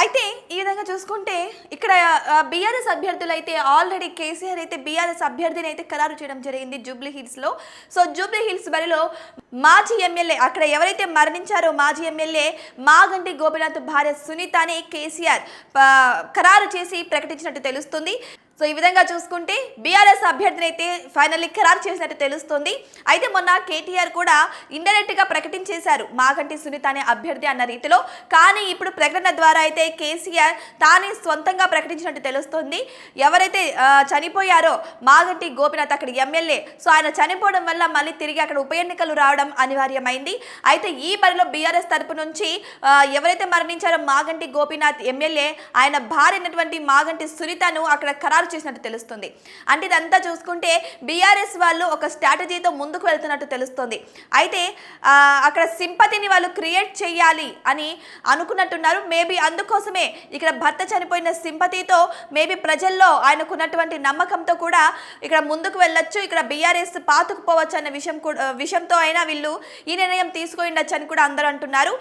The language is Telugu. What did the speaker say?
అయితే ఈ విధంగా చూసుకుంటే ఇక్కడ బీఆర్ఎస్ అభ్యర్థులు అయితే ఆల్రెడీ కేసీఆర్ అయితే బీఆర్ఎస్ అభ్యర్థిని అయితే ఖరారు చేయడం జరిగింది జూబ్లీ హిల్స్లో సో జూబ్లీ హిల్స్ బరిలో మాజీ ఎమ్మెల్యే అక్కడ ఎవరైతే మరణించారో మాజీ ఎమ్మెల్యే మాగంటి గోపినాథ్ భార్య సునీతని కేసీఆర్ ఖరారు చేసి ప్రకటించినట్టు తెలుస్తుంది. సో ఈ విధంగా చూసుకుంటే బీఆర్ఎస్ అభ్యర్థిని అయితే ఫైనల్లీ ఖరారు చేసినట్టు తెలుస్తుంది. అయితే మొన్న కేటీఆర్ కూడా ఇండైరెక్ట్గా ప్రకటించేశారు మాగంటి సునీత అనే అభ్యర్థి అన్న రీతిలో. కానీ ఇప్పుడు ప్రకటన ద్వారా అయితే కేసీఆర్ తానే సొంతంగా ప్రకటించినట్టు తెలుస్తుంది. ఎవరైతే చనిపోయారో మాగంటి గోపినాథ్ అక్కడ ఎమ్మెల్యే. సో ఆయన చనిపోవడం వల్ల మళ్ళీ తిరిగి అక్కడ ఉప ఎన్నికలు రావడం అనివార్యమైంది. అయితే ఈ బరిలో బీఆర్ఎస్ తరపు నుంచి ఎవరైతే మరణించారో మాగంటి గోపీనాథ్ ఎమ్మెల్యే ఆయన భార్య అయినటువంటి మాగంటి సునీతను అక్కడ ఖరారు చేసినట్టు తెలుస్తుంది. అంటే ఇదంతా చూసుకుంటే బీఆర్ఎస్ వాళ్ళు ఒక స్ట్రాటజీతో ముందుకు వెళ్తున్నట్టు తెలుస్తుంది. అయితే అక్కడ సింపతిని వాళ్ళు క్రియేట్ చేయాలి అని అనుకున్నట్టున్నారు. మేబీ అందుకోసమే ఇక్కడ భర్త చనిపోయిన సింపతితో మేబీ ప్రజల్లో ఆయనకున్నటువంటి నమ్మకంతో కూడా ఇక్కడ ముందుకు వెళ్ళొచ్చు ఇక్కడ బీఆర్ఎస్ పాతుకుపోవచ్చు అన్న విషయం కూడా విషయంతో అయినా వీళ్ళు ఈ నిర్ణయం తీసుకొని అని కూడా అందరూ అంటున్నారు.